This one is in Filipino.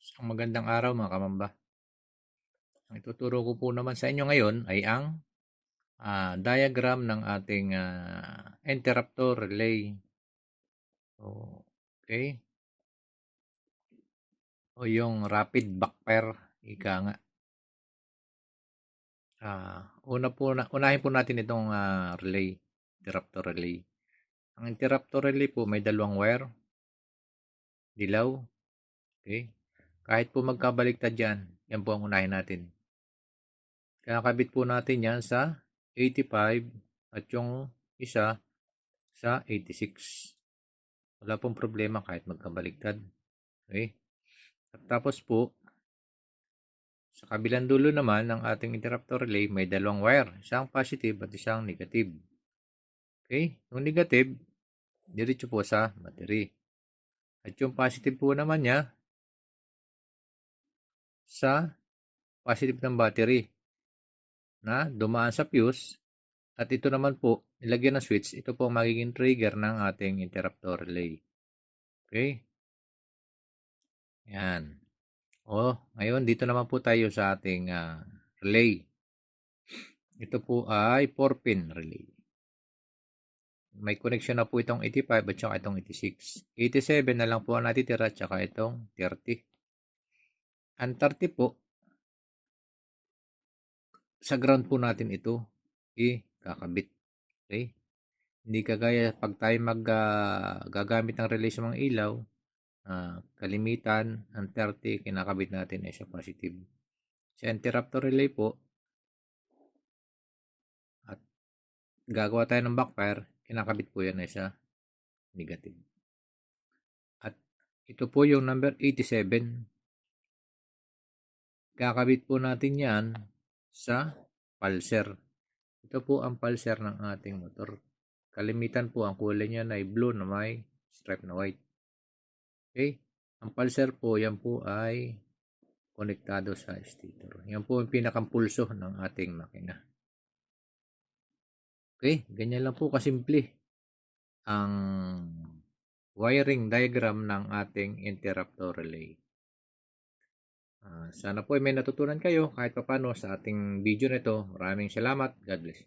Isang magandang araw mga kamamba. Ang ituturo ko po naman sa inyo ngayon ay ang ah, diagram ng ating ah, interruptor relay. So, okay. O yung rapid backfire, ika nga. Ah, una po na, unahin po natin itong ah, relay, interruptor relay. Ang interruptor relay po may dalawang wire, dilaw, okay. Kahit po magkabaliktad yan, yan po ang unahin natin. Kakabit po natin yan sa 85 at yung isa sa 86. Wala pong problema kahit magkabaliktad. Okay? At tapos po, sa kabilang dulo naman ng ating interruptor relay, may dalawang wire. Isang positive at isang negative. Okay? Yung negative, diretso po sa battery. At yung positive po naman niya, sa positive ng battery na dumaan sa fuse. At ito naman po nilagyan ng switch ito po ang magiging trigger ng ating interruptor relay. Okay? Yan. O ngayon dito naman po tayo sa ating uh, relay. Ito po ay 4 pin relay. May connection na po itong 85 at saka itong 86 87 na lang po ang natitira at saka itong 30 ang 30 po, sa ground po natin ito i-kakabit. Okay? Hindi kagaya pag tayo mag uh, gagamit ng relay sa mga ilaw, uh, kalimitan, ang 30 kinakabit natin ay sa positive. Sa interrupter relay po, at gagawa tayo ng backfire, kinakabit po yan ay sa negative. At ito po yung number 87 Kakabit po natin yan sa pulser. Ito po ang pulser ng ating motor. Kalimitan po ang kulay niya ay blue na may stripe na white. Okay? Ang pulser po, yan po ay konektado sa stator. Yan po ang pinakampulso ng ating makina. Okay? Ganyan lang po kasimple ang wiring diagram ng ating interruptor relay. Uh, sana po ay may natutunan kayo kahit papano sa ating video nito. Maraming salamat. God bless.